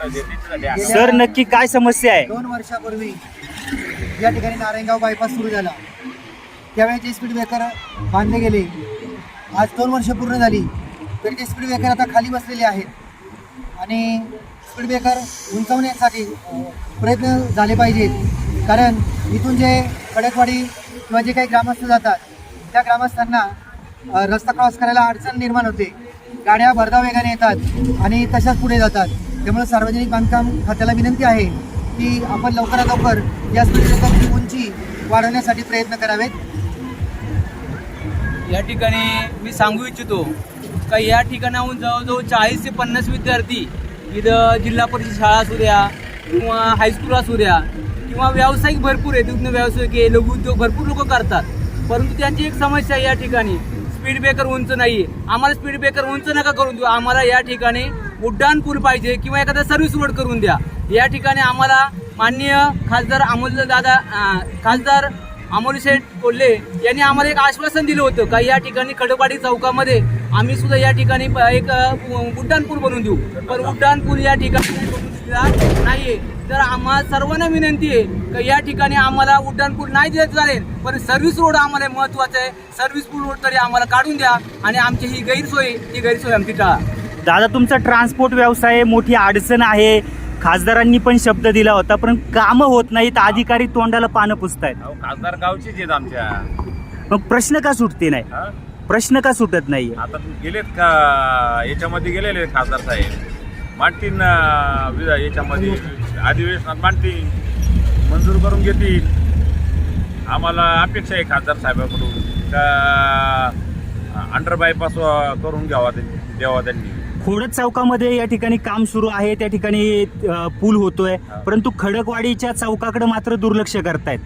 Sir नक्की काय समस्या आहे? दोन वर्षापूर्वी या ठिकाणी नारायणगाव बायपास सुरू झाला. त्यावेळेचे स्पीड ब्रेकर बांधले गेले. आज दोन वर्ष पूर्ण झाली. तरी स्पीड ब्रेकर आता खाली बसलेले आहेत. आणि स्पीड ब्रेकर उंचवण्यासाठी प्रयत्न झाले पाहिजेत. कारण इथून जे खडकवाडी किंवा जे काही ग्रामस्थ जातात त्या ग्रामस्थांना रस्ता क्रॉस करायला अडचण निर्माण होते. गाड्या भरधाव वेगाने येतात आणि तशाच पुढे जातात. त्यामुळे सार्वजनिक बांधकाम खात्याला विनंती आहे की आपण लवकरात लवकर या स्पर्धेची उंची वाढवण्यासाठी प्रयत्न करावेत. या ठिकाणी मी सांगू इच्छितो का या ठिकाणाहून जवळजवळ चाळीस ते पन्नास विद्यार्थी इथं जिल्हा परिषद शाळा असू द्या किंवा हायस्कूल असू द्या किंवा व्यावसायिक भरपूर आहे दुग्ध व्यावसायिक आहे लघुउद्योग भरपूर लोक करतात. परंतु त्यांची एक समस्या आहे या ठिकाणी. स्पीड ब्रेकर उंच नाही आहे आम्हाला स्पीड ब्रेकर उंच नका करून देऊ. आम्हाला या ठिकाणी उड्डाण पूल पाहिजे किंवा एखादा सर्व्हिस रोड करून द्या. या ठिकाणी आम्हाला माननीय खासदार अमोल दादा खासदार अमोलशेठ कोल्हे यांनी आम्हाला एक आश्वासन दिलं होतं का या ठिकाणी खडपाडी चौकामध्ये आम्ही सुद्धा या ठिकाणी एक उड्डाणपूल बनवून देऊ. पण उड्डाणपूल या ठिकाणी नाहीये. तर आम्हा सर्वांना विनंती आहे का या ठिकाणी आम्हाला उड्डाणपूल नाही दिलं चालेल पण सर्व्हिस रोड आम्हाला महत्वाचं आहे. सर्व्हिस पूल रोड तरी आम्हाला काढून द्या आणि आमची ही गैरसोय ही गैरसोय आमची टाळा. दादा तुमचा ट्रान्सपोर्ट व्यवसाय मोठी अडचण आहे. खासदारांनी पण शब्द दिला होता पण कामं होत नाहीत. अधिकारी तोंडाला पानं पुसतायत. अहो, खासदार गावचेच आहेत आमच्या. मग प्रश्न का सुटते नाही? हा? प्रश्न का सुटत नाही आता गेलेत का? याच्यामध्ये गेलेले खासदार साहेब. मांडतील ना विधा- याच्यामध्ये. अधिवेशनात मांडतील. मंजूर करून घेतील. आम्हाला अपेक्षा आहे खासदार साहेबाकडून. का अंडर बायपास करून घ्यावा ते- द्यावा त्यांनी. खोडद चौकामध्ये या ठिकाणी काम सुरू आहे त्या ठिकाणी अ, पूल होतोय. परंतु खडकवाडीच्या चौकाकडे मात्र दुर्लक्ष करतायत.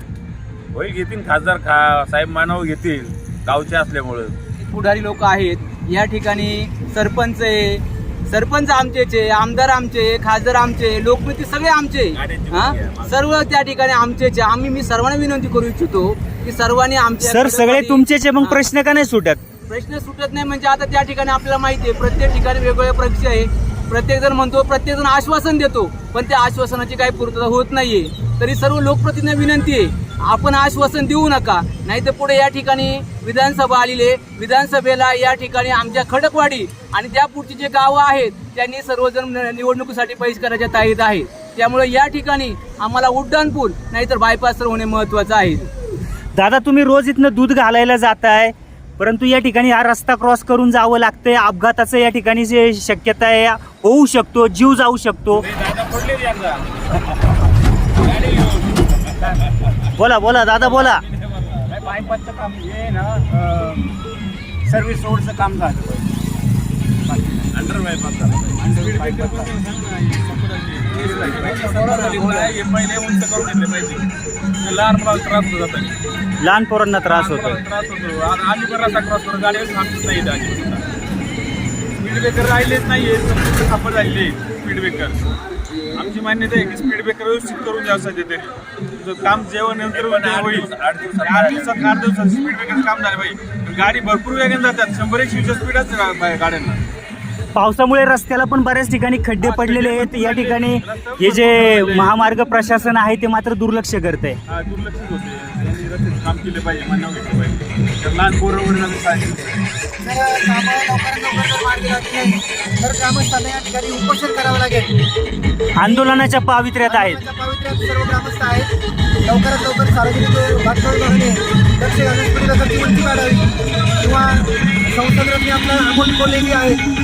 होईल घेतील खासदार खा साहेब मानव घेतील गावचे असल्यामुळं. पुढारी लोक आहेत. या ठिकाणी सरपंच आहे. सरपंच आमचेच आमदार आमचे खासदार आमचे लोकप्रती सगळे आमचे. हा? सर्व त्या ठिकाणी आमचेच. आम्ही मी सर्वांना विनंती करू इच्छितो की सर्वांनी आमच्या सर सगळे तुमचेच आहे, मग. प्रश्न का नाही सुटत? प्रश्न सुटत नाही म्हणजे आता त्या ठिकाणी आपल्याला माहिती आहे प्रत्येक ठिकाणी वेगवेगळ्या परीक्षा आहे. प्रत्येक जण म्हणतो प्रत्येक जण आश्वासन देतो पण त्या आश्वासनाची काही पूर्तता होत नाहीये. तरी सर्व लोकप्रतिनिधी विनंती आहे आपण आश्वासन देऊ नका. नाही तर पुढे या ठिकाणी विधानसभा आलेली आहे. विधानसभेला या ठिकाणी आमच्या खडकवाडी आणि त्या पुढची जे गावं आहेत त्यांनी सर्वजण निवडणुकीसाठी बहिष्काराच्या करायच्या ताईत आहे. त्यामुळे या ठिकाणी आम्हाला उड्डाणपूल नाहीतर बायपास होणे महत्वाचं आहे. दादा तुम्ही रोज इथनं दूध घालायला जाताय. परंतु या ठिकाणी हा रस्ता क्रॉस करून जावं लागतंय. अपघाताचं या ठिकाणी जे शक्यता आहे होऊ शकतो जीव जाऊ शकतो. बोला बोला दादा बोला. बायपासचं काम हे ना सर्व्हिस रोडचं काम झालं. अंडर बायपास पहिले उंच करून घेतले पाहिजे. लहान मुलाला त्रास होत जातात लहान पोरांना त्रास होतो त्रास होतो. आणि आम्ही पण रस्ता क्रॉस करून गाडी थांबत नाही इथं स्पीड ब्रेकर राहिलेच संपूर्ण थापड झालेले स्पीड ब्रेकर आमची मान्यता आहे की स्पीड ब्रेकर व्यवस्थित करून द्यावं सध्या तरी तुझं काम जेवण नंतर होईल आठ दिवसात. आठ दिवसात आठ दिवसात स्पीड ब्रेकर काम झालं पाहिजे. गाडी भरपूर वेगाने जातात. शंभर एकशे वीसच्या स्पीड असते गाड्यांना. पावसामुळे रस्त्याला पण बऱ्याच ठिकाणी खड्डे पडलेले आहेत. या ठिकाणी हे जे महामार्ग प्रशासन आहे ते मात्र दुर्लक्ष करत आहे दुर्लक्षित होते त्यांनी रस्त्याचं काम केले पाहिजे मान्य घेतलं पाहिजे. तर लहान पोरं वगैरे पाहिजे जर कामं लवकरात लवकर जर मार्गी लागली नाही तर ग्रामस्थांना या ठिकाणी उपोषण करावं लागेल. आंदोलनाच्या पावित्र्यात आहेत. ग्रामस्थांच्या पवित्र्यात सर्व ग्रामस्थ आहेत. लवकरात लवकर सार्वजनिक धोरणे लक्ष घालून पुढे किंवा संसदरत्नी आपला अमोल कोल्हे आहेत.